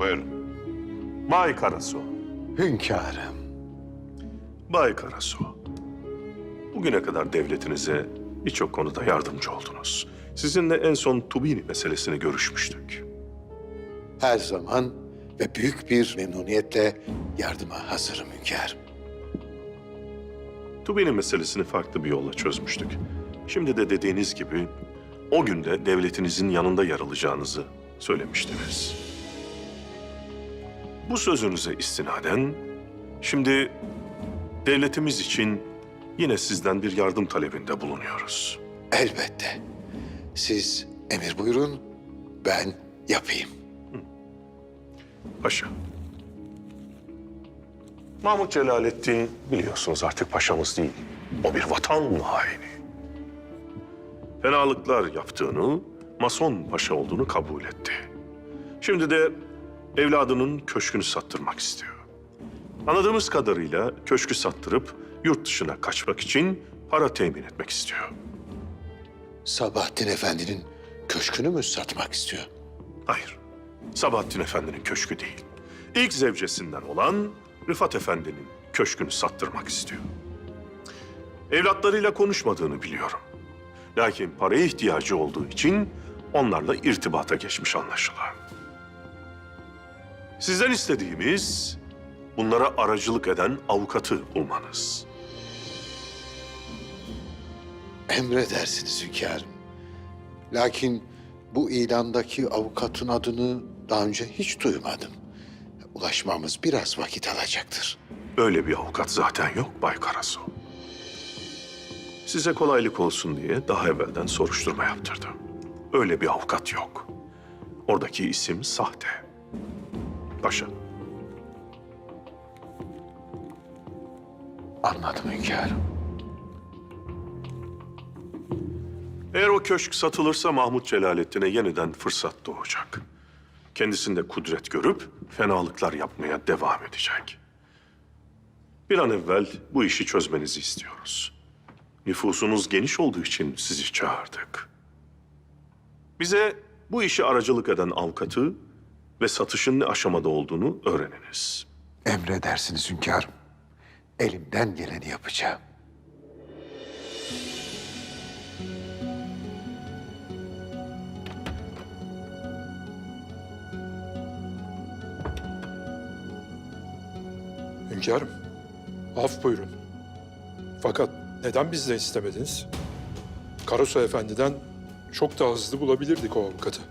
Buyurun. Bay Karasu. Hünkârım, Bay Karasu. Bugüne kadar devletinize birçok konuda yardımcı oldunuz. Sizinle en son Tubini meselesini görüşmüştük. her zaman ve büyük bir memnuniyetle yardıma hazırım hünkârım. Tubini meselesini farklı bir yolla çözmüştük. Şimdi de dediğiniz gibi o günde devletinizin yanında yer alacağınızı söylemiştiniz. Bu sözünüze istinaden şimdi devletimiz için yine sizden bir yardım talebinde bulunuyoruz. Elbette. Siz emir buyurun, ben yapayım. Paşa. Mahmut Celalettin biliyorsunuz artık paşamız değil. O bir vatan haini. Fenalıklar yaptığını, mason paşa olduğunu kabul etti. Şimdi de evladının köşkünü sattırmak istiyor. Anladığımız kadarıyla köşkü sattırıp yurt dışına kaçmak için para temin etmek istiyor. Sabahattin Efendi'nin köşkünü mü satmak istiyor? Hayır. Sabahattin Efendi'nin köşkü değil. İlk zevcesinden olan Rıfat Efendi'nin köşkünü sattırmak istiyor. Evlatlarıyla konuşmadığını biliyorum. Lakin paraya ihtiyacı olduğu için onlarla irtibata geçmiş anlaşılan. Sizden istediğimiz bunlara aracılık eden avukatı bulmanız. Emredersiniz hünkârım. Lakin bu ilandaki avukatın adını daha önce hiç duymadım. Ulaşmamız biraz vakit alacaktır. Öyle bir avukat zaten yok Bay Karasu. Size kolaylık olsun diye daha evvelden soruşturma yaptırdım. Öyle bir avukat yok. Oradaki isim sahte. Paşa, Anladım hünkârım. eğer o köşk satılırsa Mahmut Celalettin'e yeniden fırsat doğacak. Kendisinde kudret görüp fenalıklar yapmaya devam edecek. Bir an evvel bu işi çözmenizi istiyoruz. Nüfusunuz geniş olduğu için sizi çağırdık. Bize bu işi aracılık eden avukatı ve satışın ne aşamada olduğunu öğreniniz. Emredersiniz hünkârım. Elimden geleni yapacağım. Hünkârım, af buyurun. Fakat neden bizden istemediniz? Karasu Efendi'den çok daha hızlı bulabilirdik o avukatı.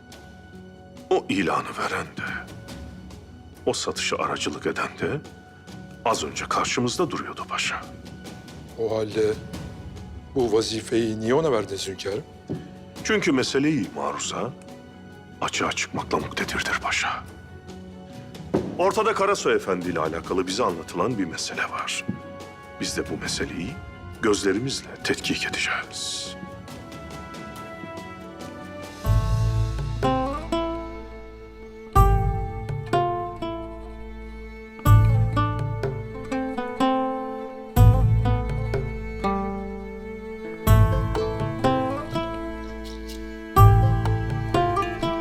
O ilanı veren de, o satışı aracılık eden de az önce karşımızda duruyordu paşa. O halde bu vazifeyi niye ona verdiniz hünkârım? Çünkü meseleyi maruza açığa çıkmakla muktedirdir paşa. Ortada Karasoy Efendi ile alakalı bize anlatılan bir mesele var. Biz de bu meseleyi gözlerimizle tetkik edeceğiz.